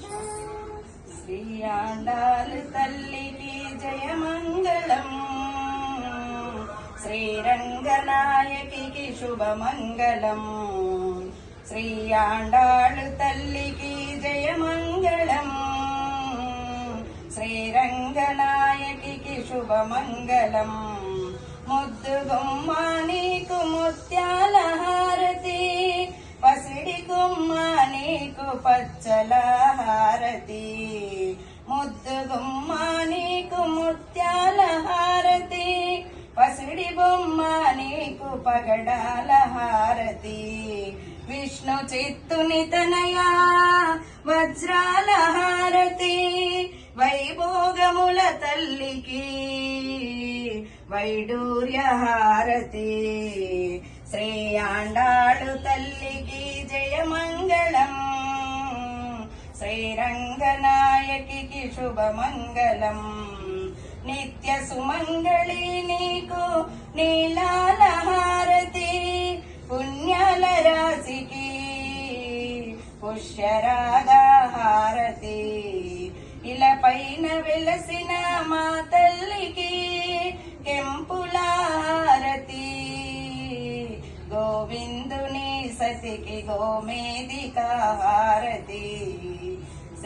శ్రీ ఆండాలు తల్లికి జయమంగళం. శ్రీరంగనాయకి శుభమంగళం. శ్రీ ఆండాళు తల్లికి జయమంగళం. శ్రీరంగనాయకి శుభమంగళం. ముద్దు గుమ్మ నీకు ముత్యాల పచ్చల హారతి ముద్దు గుమ్మ నీకు ముత్యాల హారతి పసిడి బొమ్మ నీకు పగడాల హారతి విష్ణు చిత్తుని తనయా వజ్రాల హారతి వైభోగముల తల్లికి వైడూర్య హారతి శ్రీ ఆండాళు తల్లికి శ్రీరంగనాయకి శుభమంగళం. నిత్య సుమంగళి నీకు నీలాల హారతి. పుణ్యాల రాశికి పుష్యరాగ హారతి. ఇలా పైన వెలసిన మా తల్లికి కెంపుల హారతి. గోవిందుని సతికి గోమేదిక హారతి.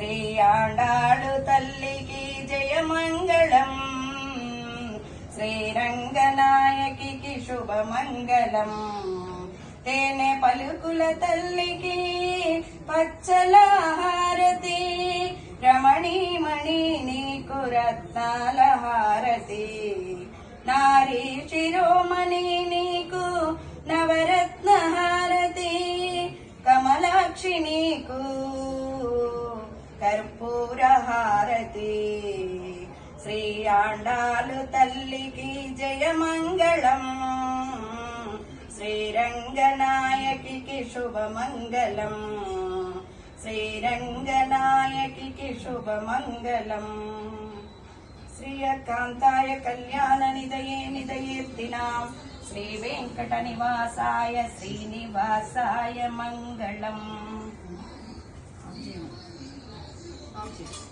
శ్రీ ఆండాళు తల్లికి జయమంగళం. శ్రీరంగనాయకి శుభమంగళం. తేనె పలుకుల తల్లికి పచ్చల హారతి రమణీమణి నీకు రత్నాల హారతి నారీ శిరోమణి నీకు నవరత్న హారతి కమలాక్షి నీకు కర్పూరహారతి. శ్రీ ఆండాలు తల్లికి జయమంగళం. శ్రీరంగనాయకి శుభమంగళం. శ్రీరంగనాయకి శుభమంగళం. శ్రీయకాంతాయ కళ్యాణ నిదయే నిదయేర్తినాం శ్రీ వెంకట నివాసాయ శ్రీనివాసాయ మంగళం. 啊谢谢。